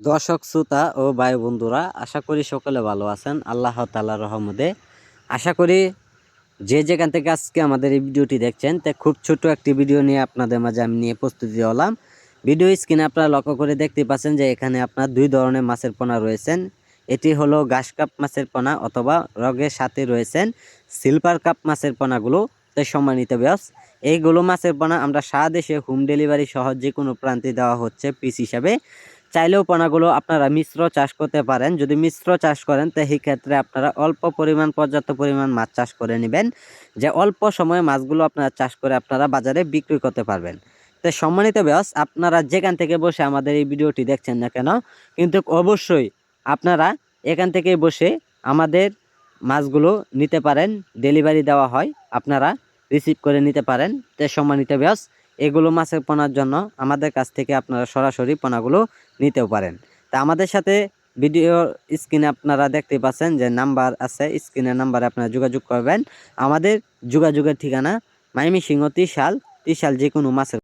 দর্শক, শ্রোতা ও ভাই বন্ধুরা আশা করি সকলে ভালো আছেন। আল্লাহ তাল্লাহ রহমদে আশা করি যে যেখান থেকে আজকে আমাদের এই ভিডিওটি দেখছেন, তা খুব ছোট একটি ভিডিও নিয়ে আপনাদের মাঝে আমি নিয়ে প্রস্তুতি হলাম। ভিডিও স্ক্রিনে আপনারা লক্ষ্য করে দেখতে পাচ্ছেন যে এখানে আপনার দুই ধরনের মাছের পোনা রয়েছেন। এটি হলো ঘাস কাপ মাছের পোনা অথবা রগের সাথে রয়েছেন সিলভার কাপ মাছের পোনাগুলো তাই সম্মানিত ব্যাস এইগুলো মাছের পোনা আমরা সারা দেশে হোম ডেলিভারি সহ যে কোনো প্রান্তে দেওয়া হচ্ছে পিস হিসাবে। চাইলেও পোনাগুলো আপনারা মিশ্র চাষ করতে পারেন। যদি মিশ্র চাষ করেন, তো সেই ক্ষেত্রে আপনারা অল্প পরিমাণ, পর্যাপ্ত পরিমাণ মাছ চাষ করে নেবেন, যে অল্প সময়ে মাছগুলো আপনারা চাষ করে আপনারা বাজারে বিক্রি করতে পারবেন। তো সম্মানিত ব্যাস আপনারা যেখান থেকে বসে আমাদের এই ভিডিওটি দেখছেন না কেন, কিন্তু অবশ্যই আপনারা এখান থেকে বসে আমাদের মাছগুলো নিতে পারেন ডেলিভারি দেওয়া হয়, আপনারা রিসিভ করে নিতে পারেন। তো সম্মানিত ব্যাস এগুলো মাছের পোনার জন্য আমাদের কাছ থেকে আপনারা সরাসরি পোনাগুলো নিতেও পারেন। তা আমাদের সাথে ভিডিও স্ক্রিনে আপনারা দেখতে পাচ্ছেন যে নাম্বার আছে, স্ক্রিনের নাম্বারে আপনারা যোগাযোগ করবেন। আমাদের যোগাযোগের ঠিকানা মাইমি সিংহ ত্রিশাল ত্রিশাল যে কোনো মাছের